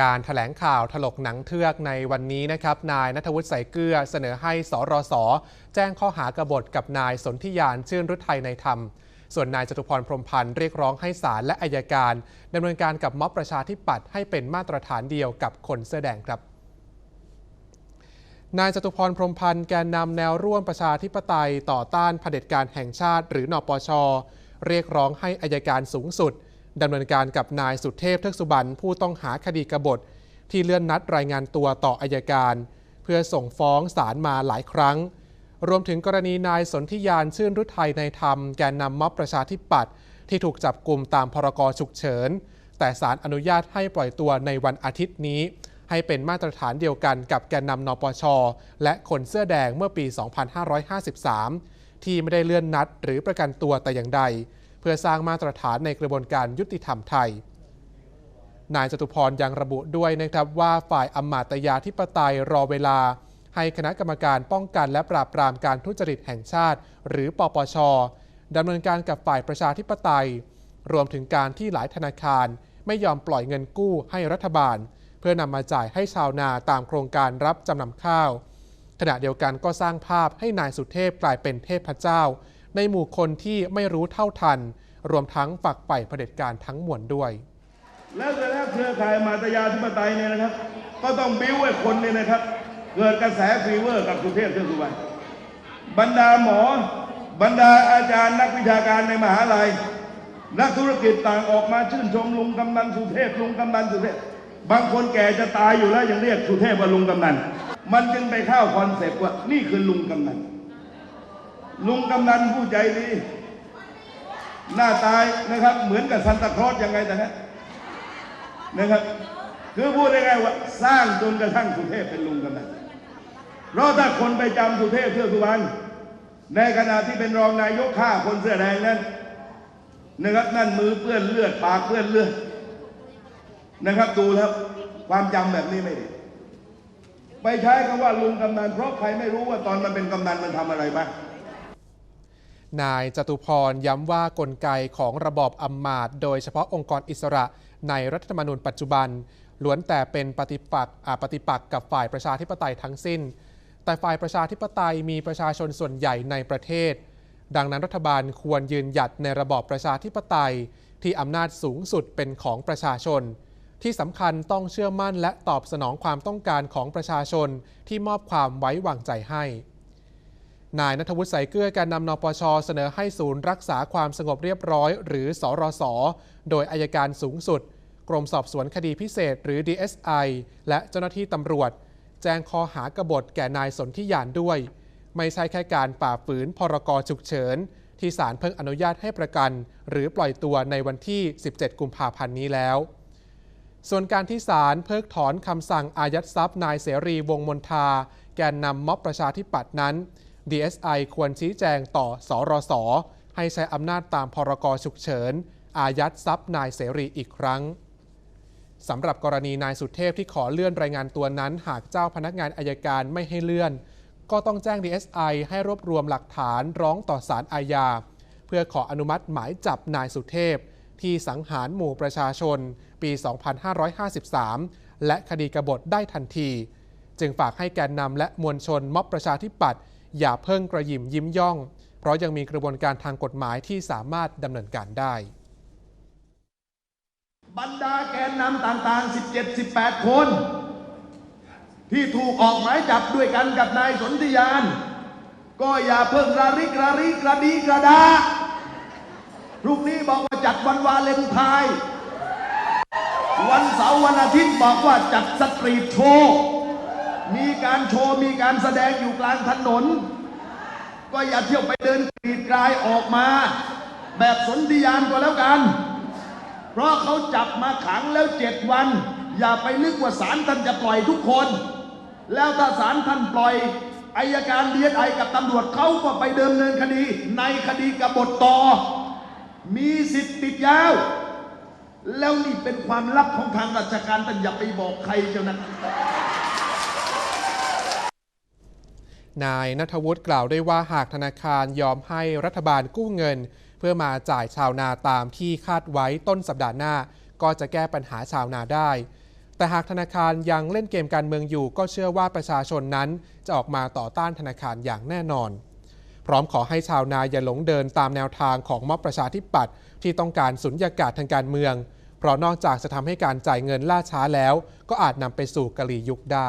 การถแถลงข่าวถลกหนังเทือกในวันนี้นะครับนายนัทวุฒิใสเกลือเสนอให้สรสแจ้งข้อหากบฏกับนายสนธิยานชื่นรุทัยในธรรม ส่วนนายจตุพรพรมพันธ์เรียกร้องให้ศาลและอายการดำเนินการกับม็อบประชาธิปัตย์ให้เป็นมาตรฐานเดียวกับคนเสื้อแดงครับนายจตุพรพรมพันธ์แกนนำแนวร่วมประชาธิปไตยต่อต้านเผด็จการแห่งชาติ หรือนปชเรียกร้องให้อายการสูงสุด ดำเนินการกับนายสุเทพเทือกสุบรรณผู้ต้องหาคดีกบฏ ที่เลื่อนนัดรายงานตัวต่ออายการ เพื่อส่งฟ้องศาลมาหลายครั้ง รวมถึงกรณีนายสนธิยานชื่นรุทัยในธรรม แกนนำม็อบประชาธิปัตย์ที่ถูกจับกลุ่มตามพรกฉุกเฉิน แต่ศาลอนุญาตให้ปล่อยตัวในวันอาทิตย์นี้ ให้เป็นมาตรฐานเดียวกันกับแกนนำนปช และคนเสื้อแดงเมื่อปี 2553 ที่ไม่ได้เลื่อนนัดหรือประกันตัวแต่อย่างใด พื่อสร้างมาตรฐานในกระบวนการยุติธรรมไทย นายจตุพรยังระบุด้วยนะครับว่าฝ่ายอำมาตยาธิปไตยรอเวลา ให้คณะกรรมการป้องกันและปราบปรามการทุจริตแห่งชาติ หรือปปชดำเนินการกับฝ่ายประชาธิปไตย รวมถึงการที่หลายธนาคาร ไม่ยอมปล่อยเงินกู้ให้รัฐบาล เพื่อนำมาจ่ายให้ชาวนาตามโครงการรับจำนำข้าว ขณะเดียวกันก็สร้างภาพให้นายสุเทพกลายเป็นเทพเจ้า ในหมู่คนที่ไม่รู้เท่าทัน รวมทั้งฝักใฝ่เผด็จการทั้งมวลด้วย แล้วเสร็จแล้วเครือข่ายมาตยาธิปไตยเนี่ยนะครับ ก็ต้องบิ้วไอ้คนเนี่ยนะครับ เกิดกระแสฟีเวอร์กับสุเทพเทือกสุบรรณบรรดาหมอ บรรดาอาจารย์นักวิชาการในมหาลัย นักธุรกิจต่างออกมาชื่นชมลุงกำนันสุเทพลุงกำนันสุเทพบางคนแก่จะตายอยู่แล้วยังเรียกสุเทพว่าลุงกำนัน มันจึงไปเข้าคอนเซปต์ว่านี่คือลุงกำนัน ลุงกำนันผู้ใจดี หน้าตายนะครับ เหมือนกับซันตาคลอสยังไงแต่ฮะนะครับ คือพูดได้ไงว่าสร้างจนกระทั่งสุเทพเป็นลุงกำนันเพราะถ้าคนไปจำสุเทพเทือกสุบรรณในขณะที่เป็นรองนายกฆ่าคนเสื้อแดงนั้นนะครับนั่นมือเปื้อนเลือดปากเปื้อนเลือดนะครับดูแล้วความจำแบบนี้ไม่ดีไปใช้คำว่าลุงกำนันเพราะใครไม่รู้ว่าตอนมันเป็นกำนันมันทำอะไรบ้าง นายจตุพรย้ำว่ากลไกของระบอบอำมาตย์โดยเฉพาะองค์กรอิสระในรัฐธรรมนูญปัจจุบัน ล้วนแต่เป็นปฏิปักษ์ปฏิปักษ์กับฝ่ายประชาธิปไตยทั้งสิ้น แต่ฝ่ายประชาธิปไตยมีประชาชนส่วนใหญ่ในประเทศ ดังนั้นรัฐบาลควรยืนหยัดในระบอบประชาธิปไตย ที่อำนาจสูงสุดเป็นของประชาชน ที่สำคัญต้องเชื่อมั่นและตอบสนองความต้องการของประชาชนที่มอบความไว้วางใจให้ นายนัทวุฒิใสเกลือการนำนปชเสนอให้ศูนย์รักษาความสงบเรียบร้อย หรือสอรสโดยอายการสูงสุด กรมสอบสวนคดีพิเศษหรือ DSI และเจ้าหน้าที่ตำรวจ แจ้งข้อหากบฏแก่นายสนธิยานด้วย ไม่ใช่แค่การฝ่าฝืนพรกฉุกเฉิน ที่ศาลเพิ่งอนุญาตให้ประกัน หรือปล่อยตัวในวันที่ 17 กุมภาพันธ์นี้แล้ว ส่วนการที่ศาลเพิกถอนคำสั่งอายัดทรัพย์นายเสรีวงมนทา แกนนำม็อบประชาธิปัตย์นั้น DSI ควรชี้แจงต่อสอรสให้ใช้อำนาจตามพรกฉุกเฉิน อายัดทรัพย์นายเสรีอีกครั้งสำหรับกรณีนายสุเทพที่ขอเลื่อนรายงานตัวนั้น หากเจ้าพนักงานอายการไม่ให้เลื่อน ก็ต้องแจ้ง DSI ให้รวบรวมหลักฐานร้องต่อศาลอาญา เพื่อขออนุมัติหมายจับนายสุเทพ ที่สังหารหมู่ประชาชน ปี 2553 และคดีกบฏได้ทันที จึงฝากให้แกนนำและมวลชนม็อบประชาธิปัตย์ อย่าเพิ่งกระยิมยิ้มย่อง เพราะยังมีกระบวนการทางกฎหมายที่สามารถดำเนินการได้ บรรดาแกนนำต่างๆ 17 18 คน ที่ถูกออกหมายจับด้วยกันกับนายสนธิยาน ก็อย่าเพิ่งระริกระริกระดีกระดาพรุ่งนี้บอกว่าจัดวันวาเลนไทน์วันเสาร์วันอาทิตย์บอกว่าจัดสตรีทโชว์ มีการโชว์ มีการแสดงอยู่กลางถนน ก็อย่าเที่ยวไปเดินกรีดกรายออกมา แบบสนธิยานก็แล้วกัน เพราะเขาจับมาขังแล้วเจ็ดวัน อย่าไปนึกว่าศาลท่านจะปล่อยทุกคน แล้วถ้าศาลท่านปล่อยอายการดีเอสไอกับตำรวจเขาก็ไปเดิมเนินคดี ในคดีกบฏต่อ มีสิทธิ์ติดยาว แล้วนี่เป็นความลับของทางราชการท่านอย่าไปบอกใครเจ้านะ นายนัทวุฒิกล่าวด้วยว่าหากธนาคารยอมให้รัฐบาลกู้เงิน เพื่อมาจ่ายชาวนาตามที่คาดไว้ต้นสัปดาห์หน้า ก็จะแก้ปัญหาชาวนาได้ แต่หากธนาคารยังเล่นเกมการเมืองอยู่ ก็เชื่อว่าประชาชนนั้นจะออกมาต่อต้านธนาคารอย่างแน่นอน พร้อมขอให้ชาวนาอย่าหลงเดินตามแนวทางของม็อบประชาธิปัตย์ที่ต้องการสุญญากาศทางการเมือง เพราะนอกจากจะทำให้การจ่ายเงินล่าช้าแล้ว ก็อาจนำไปสู่กะลียุคได้